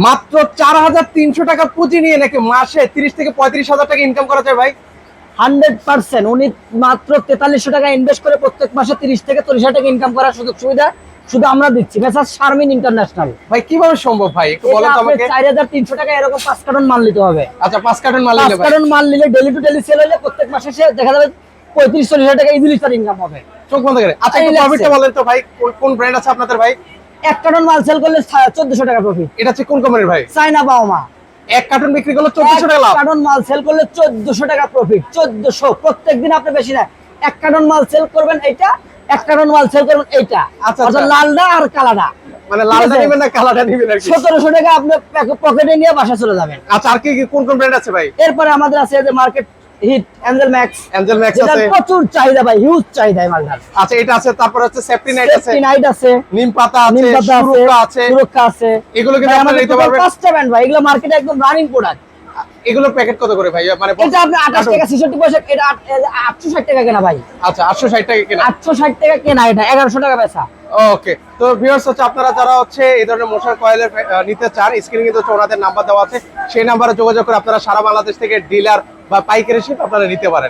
মাত্র চার হাজার তিনশো টাকা পুঁজি নিয়ে নাকি মাসে তিরিশ থেকে পঁয়ত্রিশ হাজার টাকা ইনকাম করা যায় ভাই? Hundred percent. উনি মাত্র তেতাল্লিশশো টাকা ইনভেস্ট করে প্রত্যেক মাসে তিরিশ থেকে চল্লিশ টাকা ইনকাম করার সুযোগ সুবিধা শুধু আমরা দিচ্ছি। মেসার শারমিন ইন্টারন্যাশনাল ভাই কীভাবে সম্ভব ভাই? একটু বলেন তো আমাকে। চার হাজার তিনশো টাকা এরকম পাঁচ কার্টন মাল নিতে হবে। আচ্ছা পাঁচ কার্টন মাল নিলে ভাই কার্টন মাল নিলে ডেলি টু ডেলি সেল হলে প্রত্যেক মাসে সে দেখা যাবে পঁয়ত্রিশ চল্লিশ হাজার টাকা ইজিলি তার ইনকাম হবে। চোখ বন্ধ করে। আচ্ছা একটু প্রফিটটা বলেন তো ভাই কোন- কোন ব্র্যান্ড আছে আপনাদের ভাই? এক কার্টন মাল সেল করলে চোদ্দশো টাকা প্রফিট এটা হচ্ছে কোন কোম্পানির ভাই? চাইনা বাওমা। এক কার্টন বিক্রি করলে চোদ্দশো টাকা লাভ। কার্টন মাল সেল করলে চোদ্দশো টাকা প্রফিট চোদ্দশো প্রত্যেক দিন আপনি বেশি না। এক কার্টন মাল সেল করবেন এইটা এক কার্টন মাল সেল করবেন এইটা। আচ্ছা, আচ্ছা। লালটা আর মানে লালটা নেবেন না কালাটা নেবেন আর কি? সতেরোশো টাকা আপনি পকেটে নিয়ে বাসা চলে যাবেন। আচ্ছা আর কি কি কোন কোন ব্র্যান্ড আছে ভাই? এরপরে আমাদের আছে যে market hit angel max. Angel max আছে। প্রচুর চাহিদা ভাই হিউজ চাহিদা মালটার। আচ্ছা এটা আছে তারপর হচ্ছে সেফটি নাইট আছে। সেফটি নাইট আছে। নিম পাতা আছে নিম পাতা আছে সুরক্ষা আছে। সুরক্ষা আছে। এগুলো কিন্তু আপনারা নিতে পারবেন। ব্র্যান্ড ভাই এগুলো মার্কেটে একদম রানিং প্রোডাক্ট এগুলোর প্যাকেট কত করে ভাই? মানে এটা আপনি আঠাশ টাকা ছেষট্টি পয়সা এটা আটশো ষাট টাকা কেনা ভাই। আচ্ছা আটশো ষাট টাকা কেনা। আটশো ষাট টাকা কেনা এটা এগারোশো টাকা বেচা ওকে তো ভিউয়ার্স হচ্ছে আপনারা যারা হচ্ছে এই ধরনের মশার কয়েলের নিতে চান স্ক্রিনে কিন্তু ওনাদের নাম্বার দেওয়া আছে। সেই নাম্বারে যোগাযোগ করে আপনারা সারা বাংলাদেশ থেকে ডিলার বা পাইকারি শিপ আপনারা নিতে পারেন।